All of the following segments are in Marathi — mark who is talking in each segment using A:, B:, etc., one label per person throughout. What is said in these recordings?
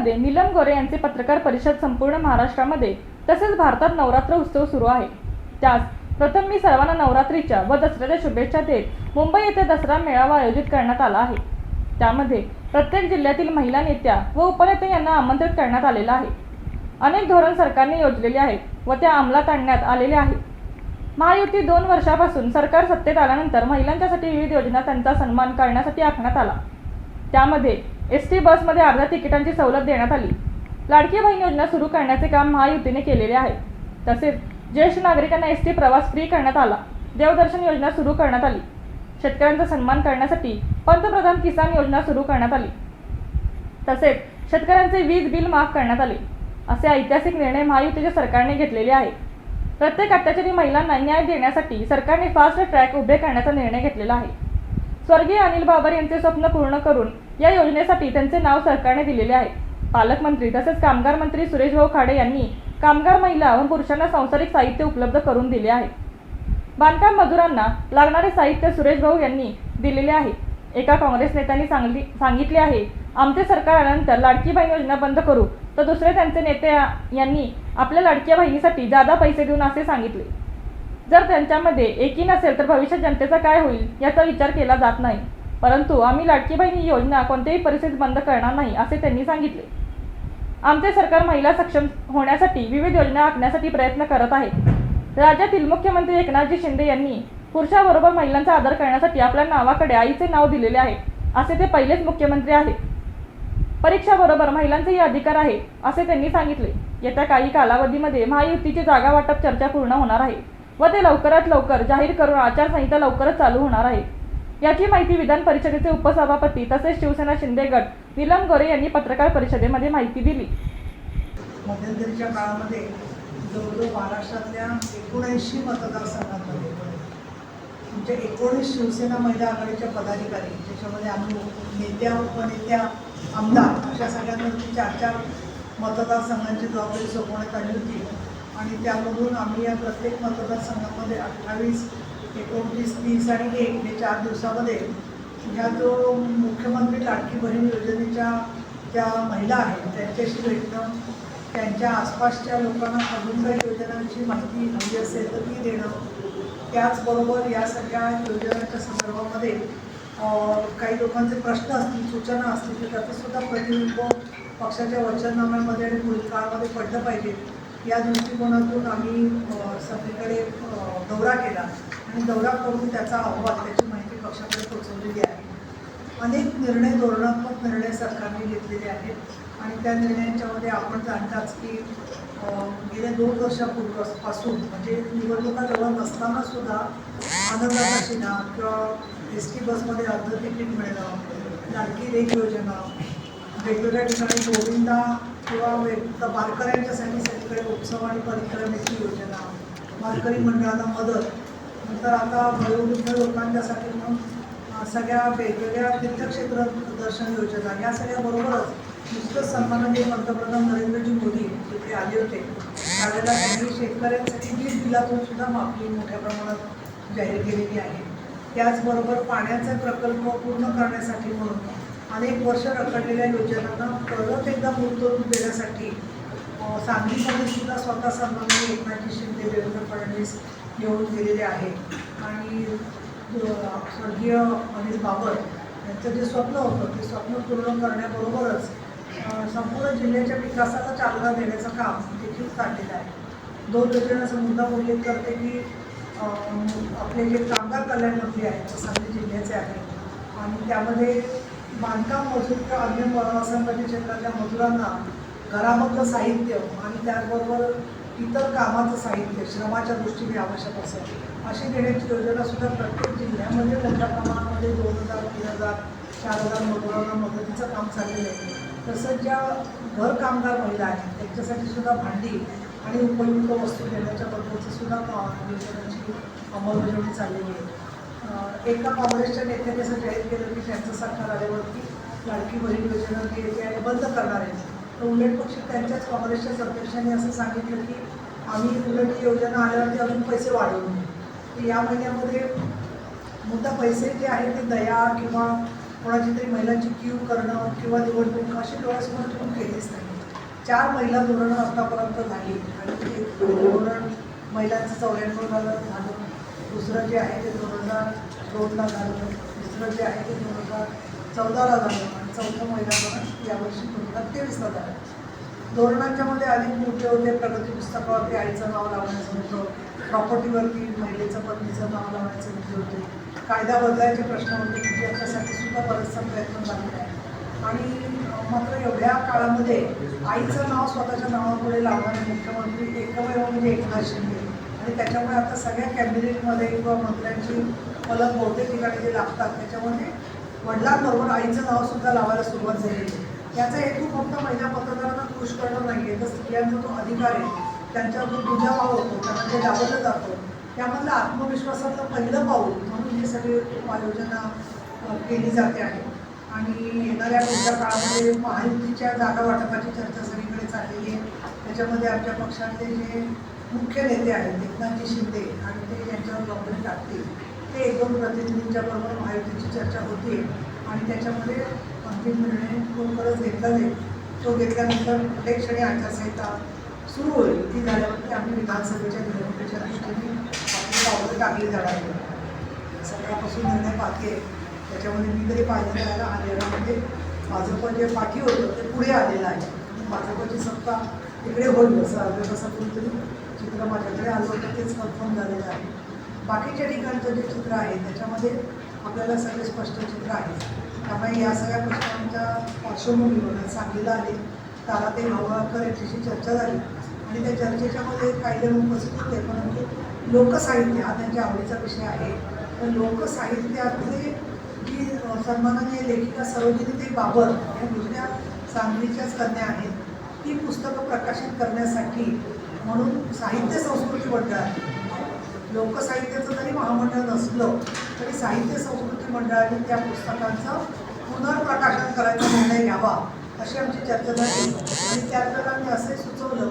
A: नागपूरमध्ये नीलम गोरे यांचे पत्रकार परिषद संपूर्ण महाराष्ट्रामध्ये तसेच भारतात नवरात्र उत्सव सुरू आहे. त्यास प्रथम मी सर्वांना नवरात्रीच्या व दसऱ्याच्या शुभेच्छा देत मुंबई येथे दसरा मेळावा आयोजित करण्यात आला आहे. त्यामध्ये प्रत्येक जिल्ह्यातील महिला नेत्या व उपनेते यांना आमंत्रित करण्यात आलेलं आहे. अनेक धोरण सरकारने योजलेले आहेत व त्या अंमलात आणण्यात आलेले आहे महायुती दोन वर्षापासून सरकार सत्तेत आल्यानंतर महिलांच्यासाठी विविध योजना त्यांचा सन्मान करण्यासाठी आखण्यात आला. त्यामध्ये एस टी बसमध्ये अर्ध्या तिकिटांची सवलत देण्यात आली. लाडकी बहीण योजना सुरू करण्याचे काम महायुतीने केलेले आहे. तसेच ज्येष्ठ नागरिकांना एस टी प्रवास फ्री करण्यात आला. देवदर्शन योजना सुरू करण्यात आली. शेतकऱ्यांचा सन्मान करण्यासाठी पंतप्रधान किसान योजना सुरू करण्यात आली. तसेच शेतकऱ्यांचे वीज बिल माफ करण्यात आले. असे ऐतिहासिक निर्णय महायुतीच्या सरकारने घेतलेले आहे. प्रत्येक अत्याचारी महिलांना न्याय देण्यासाठी सरकारने फास्ट ट्रॅक उभे करण्याचा निर्णय घेतलेला आहे. स्वर्गीय अनिल बाबर यांचे स्वप्न पूर्ण करून या योजनेसाठी त्यांचे नाव सरकारने दिलेले आहे. पालकमंत्री तसेच कामगार मंत्री सुरेश भाऊ खाडे यांनी कामगार महिला व पुरुषांना सांसारिक साहित्य उपलब्ध करून दिले आहे. बांधकाम मजुरांना लागणारे साहित्य सुरेश भाऊ यांनी दिलेले आहे. एका काँग्रेस नेत्यांनी सांगली सांगितले आहे आमचे सरकार आल्यानंतर लाडकी बहीण योजना बंद करू. तर दुसरे त्यांचे नेते यांनी आपल्या लाडक्या बहिणीसाठी जादा पैसे देऊन असे सांगितले. जर त्यांच्यामध्ये एकी नसेल तर भविष्यात जनतेचा काय होईल याचा विचार केला जात नाही. परंतु आम्ही लाडकी ही योजना कोणत्याही परिस्थितीत बंद करणार नाही असे त्यांनी सांगितले. आमचे सरकार महिला सक्षम होण्यासाठी विविध योजना आखण्यासाठी प्रयत्न करत आहे राज्यातील मुख्यमंत्री एकनाथजी शिंदे यांनी पुरुषाबरोबर महिलांचा आदर करण्यासाठी आपल्या नावाकडे आईचे नाव दिलेले आहे असे ते पहिलेच मुख्यमंत्री आहेत. परीक्षाबरोबर महिलांचेही अधिकार आहे असे त्यांनी सांगितले. येत्या काही कालावधीमध्ये महायुतीची जागा वाटप चर्चा पूर्ण होणार आहे. व ते लवकरात लवकर जाहीर करून आचारसंहिता लवकरच चालू होणार आहे. याची माहिती विधान परिषदेचे उपसभापती तसेच शिवसेना शिंदे गट नीलम गोरे यांनी पत्रकार परिषदेमध्ये माहिती दिली.
B: मध्यंतरीच्या काळामध्ये जवळजवळ महाराष्ट्रातल्या एकोणऐंशी मतदारसंघांमध्ये म्हणजे एकोणीस शिवसेना महिला आघाडीच्या पदाधिकारी ज्याच्यामध्ये आम्ही नेत्या उपनेत्या आमदार अशा सगळ्यांवरती चार चार मतदारसंघांची जबाबदारी सोपवण्यात आली होती. आणि त्यामधून आम्ही या प्रत्येक मतदारसंघामध्ये अठ्ठावीस एकोणतीस तीस आणि एक हे चार दिवसामध्ये ह्या जो मुख्यमंत्री लाडकी बहीण योजनेच्या ज्या महिला आहेत त्यांच्याशी भेटणं त्यांच्या आसपासच्या लोकांना अजून काही योजनांची माहिती हवी असेल तर ती देणं त्याचबरोबर या सगळ्या योजनांच्या संदर्भामध्ये काही लोकांचे प्रश्न असतील सूचना असतील तर त्याचंसुद्धा प्रतिबिंब पक्षाच्या वचननाम्यामध्ये आणि पुढील काळामध्ये पडलं पाहिजे. या दृष्टिकोनातून आम्ही सगळीकडे दौरा केला. आणि दौरा करून त्याचा अहवाल त्याची माहिती पक्षाकडे पोहोचवलेली आहे. अनेक निर्णय धोरणात्मक निर्णय सरकारने घेतलेले आहेत. आणि त्या निर्णयांच्यामध्ये आपण जाणताच की गेल्या दोन वर्षापूर्वीपासून म्हणजे निवडणुका जवळ नसताना सुद्धा आनंदाचा शिना किंवा एस टी बसमध्ये अर्ध तिकीट मिळणं लाडकी रेख योजना वेगवेगळ्या ठिकाणी गोविंदा किंवा वेग वारकऱ्यांच्यासाठी सगळीकडे उत्सव आणि परिक्रमेची योजना. वारकरी मंडळाला मदत. नंतर आता वयोवृद्ध लोकांच्यासाठी म्हणून सगळ्या वेगवेगळ्या तीर्थक्षेत्र दर्शन योजना. या सगळ्याबरोबरच नुसतंच सन्माननीय पंतप्रधान नरेंद्रजी मोदी तिथे आले होते. त्यावेळेला त्यांनी शेतकऱ्यांसाठी वीज बिलातून सुद्धा माफी मोठ्या प्रमाणात जाहीर केलेली आहे. त्याचबरोबर पाण्याचा प्रकल्प पूर्ण करण्यासाठी म्हणून अनेक वर्ष रखडलेल्या योजनांना परत एकदा मूर्तरूप देण्यासाठी सांगलीमध्ये सुद्धा स्वतः सन्माननीय एकनाथजी शिंदे देवेंद्र फडणवीस येऊन गेलेले आहेत. आणि स्वर्गीय अनिल बाबर यांचं जे स्वप्न होतं ते स्वप्न पूर्ण करण्याबरोबरच संपूर्ण जिल्ह्याच्या विकासाला चालना देण्याचं काम देखील काढलेलं आहे. दोन योजनांचा मुद्दा उल्लेख करते की आपले जे कामगार कल्याण मंत्री आहेत ते सांगली जिल्ह्याचे आहेत. आणि त्यामध्ये बांधकाम मजूर किंवा अन्य असंघटित क्षेत्रातल्या मजुरांना घरामधलं साहित्य आणि त्याचबरोबर इतर कामाचं साहित्य श्रमाच्या दृष्टीने आवश्यक असं अशी देण्याची योजना सुद्धा प्रत्येक जिल्ह्यामध्ये मोठ्या प्रमाणामध्ये दोन हजार तीन हजार चार हजार मजुरांना मदतीचं काम चाललेलं आहे. तसंच ज्या घर कामगार महिला आहेत त्यांच्यासाठी सुद्धा भांडी आणि उपयुक्त वस्तू देण्याच्या बद्दलचं सुद्धा का- योजनांची अंमलबजावणी चाललेली आहे. एका काँग्रेसच्या नेत्याने त्यांचं सरकार आल्यावरती लाडकी बहीण योजना जी आहे ती बंद करणार आहे. तर उलट पक्षी त्यांच्याच काँग्रेसच्या अध्यक्षांनी असं सांगितलं की आम्ही उलट ही योजना आल्यावरती अजून पैसे वाढवून देऊ. तर या महिन्यामध्ये मुद्दा पैसे जे आहेत ते दया किंवा कोणाची तरी महिलांची क्यू करणं किंवा निवडणूक अशी डोळ्यासमोर ठेवून केलीच नाही. चार महिला धोरणं आतापर्यंत झाली आणि ते धोरण महिलांचं चौऱ्याण्णवला झालं. दुसरं जे आहे ते दोन हजार दोनला झालं. दुसरं जे आहे ते दोन हजार चौदाला झालं आणि चौथं महिला यावर्षी दोन हजार तेवीसला झालं. धोरणांच्यामध्ये अधिक मोठे होते प्रगती पुस्तकावरती आईचं नाव लावण्याचं होतं प्रॉपर्टीवरती महिलेचं पत्नीचं नाव लावण्याचे मुद्दे होते. कायदा बदलायचे प्रश्न होते की याच्यासाठी सुद्धा बरेचसा प्रयत्न झालेला आहे. आणि मात्र एवढ्या काळामध्ये आईचं नाव स्वतःच्या नावापुढे लावणारे मुख्यमंत्री एकमेव म्हणजे एकनाथ शिंदे. आणि त्याच्यामुळे आता सगळ्या कॅबिनेटमध्ये किंवा मंत्र्यांची फलक बहुतेक ठिकाणी जे लागतात त्याच्यामध्ये वडिलांबरोबर आईचं नाव सुद्धा लावायला सुरुवात झालेली आहे. याचा हेतू फक्त महिला पत्रकारांना खुश करणं नाही आहे तर स्त्रियांचा जो अधिकार आहे त्यांच्यावर जो दुजाभाव होतो त्यांना जे डावललं जातं त्यामधलं आत्मविश्वासातलं पहिलं पाऊल म्हणून हे सगळे उपाययोजना केली जाते आहे. आणि येणाऱ्या पुढच्या काळामध्ये महायुतीच्या जागा वाटपाची चर्चा सगळीकडे चाललेली आहे. त्याच्यामध्ये आमच्या पक्षातले जे मुख्य नेते आहेत एकनाथजी शिंदे आणि ते ज्यांच्यावर कंपनी टाकतील. ते एक दोन प्रतिनिधींच्या बरोबर महायुतीची चर्चा होती आणि त्याच्यामध्ये अंतिम निर्णय लवकरच घेतला जाईल तो घेतल्यानंतर प्रत्येक क्षणी आचारसंहिता सुरू होईल ती झाल्यावरती आम्ही विधानसभेच्या निवडणुकीच्या दृष्टीने आपली पावलं टाकली जाणार आहे सकाळपासून निर्णय पाहते त्याच्यामध्ये मी तरी पाहिजे जायला हरियाणामध्ये भाजप म्हणजे जे पाठी होतं ते पुढे आलेलं आहे. म्हणजे भाजपची सत्ता तिकडे होईल असं अर्ध्या तासापूर्वी तरी चित्र माझ्याकडे आलं होतं तेच कन्फर्म झालेलं आहे. बाकीच्या ठिकाणचं जे चित्र आहे त्याच्यामध्ये आपल्याला सगळे स्पष्ट चित्र आहे त्यामुळे या सगळ्या प्रश्नांच्या पार्श्वभूमीवर सांगलीला आले तारा ते भावाकर यांच्याशी चर्चा झाली. आणि त्या चर्चेच्यामध्ये काही जण उपस्थित होते परंतु लोकसाहित्य हा त्यांच्या आवडीचा विषय आहे. तर लोकसाहित्यातले जी सन्माननीय लेखिका सरोजिनी बाबर या दुसऱ्या सांगलीच्याच कन्या आहेत. ती पुस्तकं प्रकाशित करण्यासाठी म्हणून साहित्य संस्कृती मंडळ आहे लोकसाहित्याचं जरी महामंडळ नसलं तरी साहित्य संस्कृती मंडळाने त्या पुस्तकांचं पुनर्प्रकाशन करायचा निर्णय घ्यावा अशी आमची चर्चा झाली आणि त्यानंतर आम्ही असे सुचवलं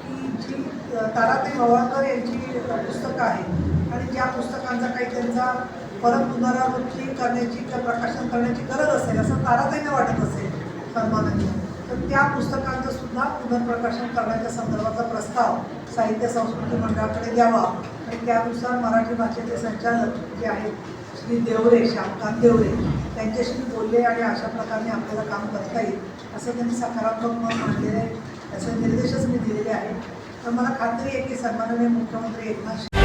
B: की जी ताराताई भवाळकर यांची पुस्तकं आहेत आणि ज्या पुस्तकांचा काही त्यांचा परत पुनरावृत्ती करण्याची किंवा प्रकाशन करण्याची गरज असेल असं ताराताईंना वाटत असेल सन्माननीय तर त्या पुस्तकांचं सुद्धा पुनर्प्रकाशन करण्याच्या संदर्भाचा प्रस्ताव साहित्य संस्कृती मंडळाकडे द्यावा. आणि त्यानुसार मराठी भाषेचे संचालक जे आहेत श्री देवरे श्यामकांत देवरे त्यांच्याशी मी बोलले आणि अशा प्रकारे आपल्याला काम करता येईल असं त्यांनी सकारात्मक मत मांडलेलं आहे. त्याचे निर्देशच मी दिलेले आहेत. तर मला खात्री आहे की सन्माननीय मुख्यमंत्री एकनाथ